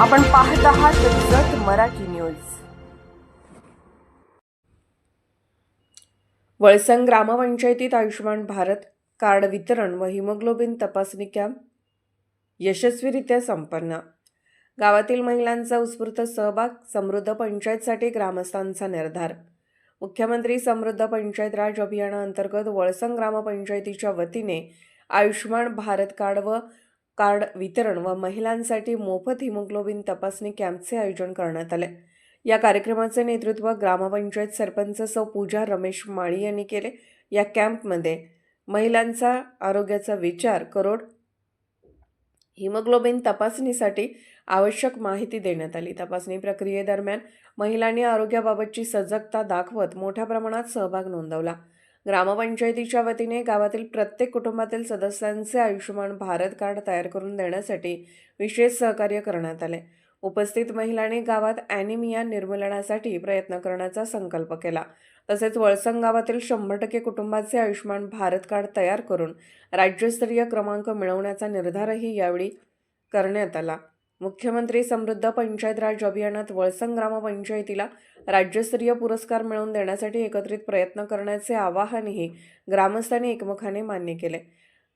आपण पाहत आहात जत मराठी न्यूज. वळसंग ग्रामपंचायतीत आयुष्यमान भारत कार्ड वितरण व हिमोग्लोबिन तपासणी कॅम्प यशस्वीरित्या संपन्न. गावातील महिलांचा उत्स्फूर्त सहभाग समृद्ध पंचायतसाठी ग्रामस्थांचा निर्धार. मुख्यमंत्री समृद्ध पंचायत राज अभियानाअंतर्गत वळसंग ग्रामपंचायतीच्या वतीने आयुष्यमान भारत कार्ड व कार्ड वितरण व महिलांसाठी मोफत हिमोग्लोबिन तपासणी कॅम्पचे आयोजन करण्यात आले. या कार्यक्रमाचे नेतृत्व ग्रामपंचायत सरपंच सौ पूजा रमेश माळी यांनी केले. या कॅम्पमध्ये महिलांचा आरोग्याचा विचार करोड हिमोग्लोबिन तपासणीसाठी आवश्यक माहिती देण्यात आली. तपासणी प्रक्रियेदरम्यान महिलांनी आरोग्याबाबतची सजगता दाखवत मोठ्या प्रमाणात सहभाग नोंदवला. ग्रामपंचायतीच्या वतीने गावातील प्रत्येक कुटुंबातील सदस्यांचे आयुष्यमान भारत कार्ड तयार करून देण्यासाठी विशेष सहकार्य करण्यात आले. उपस्थित महिलांनी गावात ॲनिमिया निर्मूलनासाठी प्रयत्न करण्याचा संकल्प केला. तसेच वळसंग गावातील शंभर टक्के कुटुंबाचे आयुष्यमान भारत कार्ड तयार करून राज्यस्तरीय क्रमांक मिळवण्याचा निर्धारही यावेळी करण्यात आला. मुख्यमंत्री समृद्ध पंचायत राज अभियानात वळसंग ग्रामपंचायतीला राज्यस्तरीय पुरस्कार मिळवून देण्यासाठी एकत्रित प्रयत्न करण्याचे आवाहनही ग्रामस्थांनी एकमुखाने मान्य केले.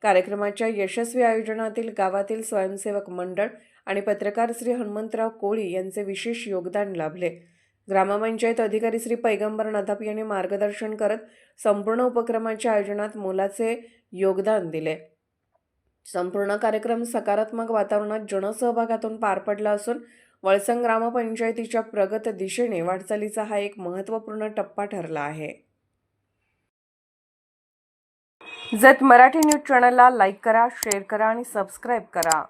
कार्यक्रमाच्या यशस्वी आयोजनातील गावातील स्वयंसेवक मंडळ आणि पत्रकार श्री हनुमंतराव कोळी यांचे विशेष योगदान लाभले. ग्रामपंचायत अधिकारी श्री पैगंबर नदाप यांनी मार्गदर्शन करत संपूर्ण उपक्रमाच्या आयोजनात मोलाचे योगदान दिले. संपूर्ण कार्यक्रम सकारात्मक वातावरणात जनसहभागातून पार पडला असून वळसंग ग्रामपंचायतीच्या प्रगत दिशेने वाटचालीचा हा एक महत्त्वपूर्ण टप्पा ठरला आहे. जत मराठी न्यूज चॅनलला लाईक करा शेअर करा आणि सबस्क्राईब करा.